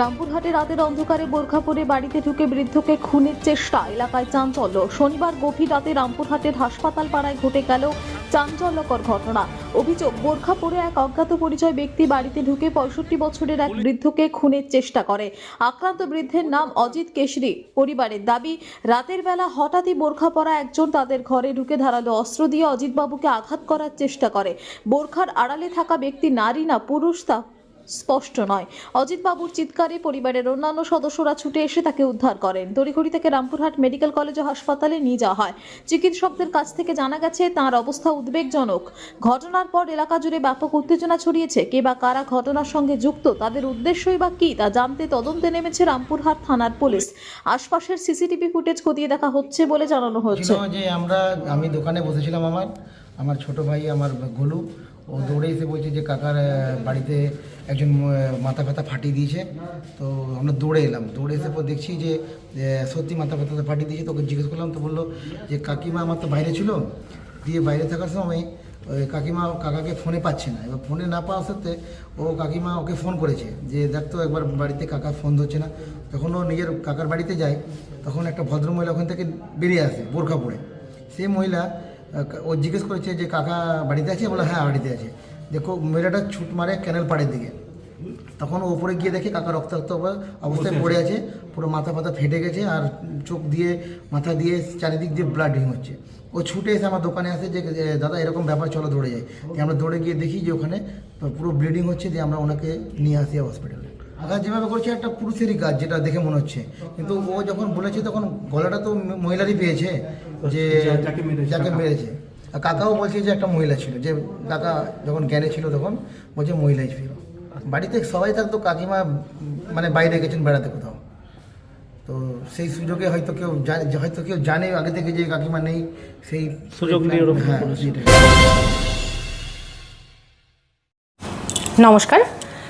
রামপুরহাটে রাতের অন্ধকারে বোরখা পরে বাড়িতে ঢুকে বৃদ্ধকে খুনের চেষ্টা। এলাকায় চাঞ্চল্য। শনিবার গভীর রাতে রামপুরহাটের হাসপাতাল পাড়ায় ঘটে গেল চাঞ্চল্যকর ঘটনা। অভিযোগ, বোরখা পরে এক অজ্ঞাত পরিচয় ব্যক্তি বাড়িতে ঢুকে পঁয়ষট্টি বছরের এক বৃদ্ধকে খুনের চেষ্টা করে। আক্রান্ত বৃদ্ধের নাম অজিত কেশরি। পরিবারের দাবি, রাতের বেলা হঠাৎই বোরখা পরা একজন তাদের ঘরে ঢুকে ধারালো অস্ত্র দিয়ে অজিতবাবুকে আঘাত করার চেষ্টা করে। বোরখার আড়ালে থাকা ব্যক্তি নারী না পুরুষ তা স্পষ্ট নয়। অজিতবাবুর চিৎকারে পরিবারের অন্যান্য সদস্যরা ছুটে এসে তাকে উদ্ধার করেন। তড়িঘড়ি থেকে রামপুরহাট মেডিকেল কলেজ ও হাসপাতালে নিয়ে যাওয়া হয়। চিকিৎসকদের কাছ থেকে জানা গেছে, তার অবস্থা উদ্বেগজনক। ঘটনার পর এলাকা জুড়ে ব্যাপক উত্তেজনা ছড়িয়েছে। কে বা কারা ঘটনার সঙ্গে যুক্ত, তাদের উদ্দেশ্যই বা কী, তা জানতে তদন্তে নেমেছে রামপুরহাট থানার পুলিশ। আশপাশের সিসিটিভি ফুটেজ খতিয়ে দেখা হচ্ছে বলে জানানো হচ্ছে যে আমরা, আমি দোকানে বসেছিলাম আমার আমার ছোট ভাই, আমার গোলু ও দৌড়ে এসে বলছে যে কাকার বাড়িতে একজন মাথা ব্যথা ফাটিয়ে দিয়েছে। তো আমরা দৌড়ে এলাম। দৌড়ে এসে পর দেখছি যে সত্যি মাথা ব্যথা ফাটিয়ে দিয়েছে। তোকে জিজ্ঞেস করলাম, তো বলল যে, কাকিমা আমার তো বাইরে ছিল। দিয়ে বাইরে থাকার সময়, ওই কাকিমা কাকাকে ফোনে পাচ্ছে না। এবার ফোনে না পাওয়ার সত্ত্বে ও কাকিমা ওকে ফোন করেছে যে, দেখ তো, একবার বাড়িতে কাকা ফোন ধরছে না। যখন ও নিজের কাকার বাড়িতে যায়। তখন একটা ভদ্রমহিলা ওখান থেকে বেরিয়ে আসে বোরখা পরে সেই মহিলা ও জিজ্ঞেস করেছে যে কাকা বাড়িতে আছে? বলে হ্যাঁ বাড়িতে আছে। দেখো মহিলাটা ছুট মারে ক্যানেল পাড়ের দিকে। তখন ওপরে গিয়ে দেখে কাকা রক্তাক্ত অব- অবস্থায় পড়ে আছে। পুরো মাথা ফাথা ফেটে গেছে আর চোখ দিয়ে মাথা দিয়ে চারিদিক দিয়ে ব্লাডিং হচ্ছে। ও ছুটে এসে আমার দোকানে আসে যে দাদা এরকম ব্যাপার চলো দৌড়ে যাই। দিয়ে আমরা দৌড়ে গিয়ে দেখি যে ওখানে পুরো ব্লিডিং হচ্ছে। দিয়ে আমরা ওনাকে নিয়ে আসি হসপিটালে আঘাত যেভাবে করছে একটা পুরুষেরই কাজ যেটা দেখে মনে হচ্ছে। কিন্তু ও যখন বলেছে তখন গলাটা তো মহিলারই পেয়েছে যে যাকে মেরেছে আর কাকাও বলছে যে একটা মহিলা ছিল যে কাকা যখন জ্ঞানে ছিল তখন বলছে মহিলাই ছিল। বাড়িতে সবাই থাকতো কাকিমা মানে বাইরে গেছেন বেড়াতে কোথাও। তো সেই সুযোগে হয়তো কেউ জানে হয়তো কেউ জানে আগে থেকে যে কাকিমা নেই সেই সুযোগ নিয়ে হ্যাঁ নমস্কার।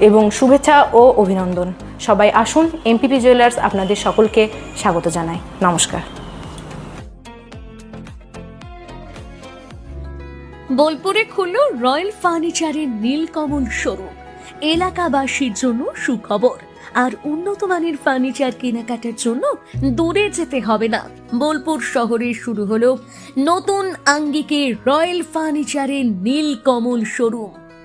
এবং শুভেচ্ছা ও অভিনন্দন। সবাই আসুন, এমপিপি জুয়েলার্স আপনাদের সকলকে স্বাগত জানাই। নমস্কার। বোলপুরে খুলল রয়্যাল ফার্নিচারের নীলকমল শোরুম। এলাকাবাসীর জন্য সুখবর। আর উন্নত মানের ফার্নিচার কেনাকাটার জন্য দূরে যেতে হবে না। বোলপুর শহরে শুরু হলো নতুন আঙ্গিকে রয়্যাল ফার্নিচারের নীলকমল শোরুম।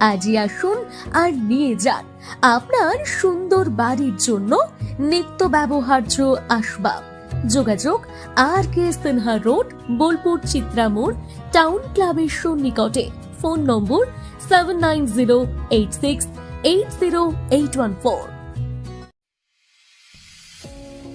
আজই আসুন আর নিয়ে যান আপনার সুন্দর বাড়ির জন্য নিত্য ব্যবহার্য আসবাব। যোগাযোগ R K Sinha road, Bolpur Chitramor town ক্লাবের সন্নিকটে। ফোন নম্বর seven nine zero eight six eight zero eight one four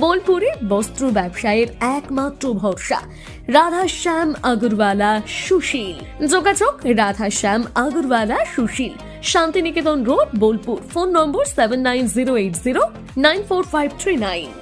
বোলপুরে বস্ত্র ব্যবসায়ের একমাত্র ভরসা। রাধা শ্যাম আগরওয়ালা সুশীল। যোগাযোগ রাধা শ্যাম আগরওয়ালা সুশীল। শান্তিনিকেতন রোড, বোলপুর। ফোন নম্বর seven nine zero eight zero nine four five three nine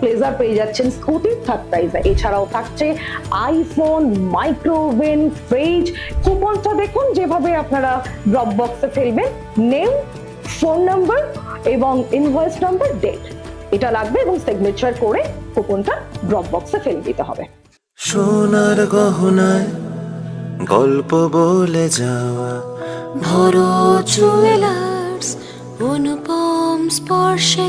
pleasure পেয়ে যাচ্ছেন স্কুটির প্রাইজে এছাড়াও থাকছে আইফোন মাইক্রোওভেন ফ্রিজ কুপনটা দেখুন, যেভাবে আপনারা ড্রপ বক্সে ফেলবেন নেম ফোন নাম্বার এবং ইনভয়েস নাম্বার ডেট এটা লাগবে এবং সিগনেচার করে কুপনটা ড্রপ বক্সে ফেলে দিতে হবে। সোনার গহনায় গল্প বলে যাওয়া, ভরো জুয়েলার্স অনুপম স্পর্শে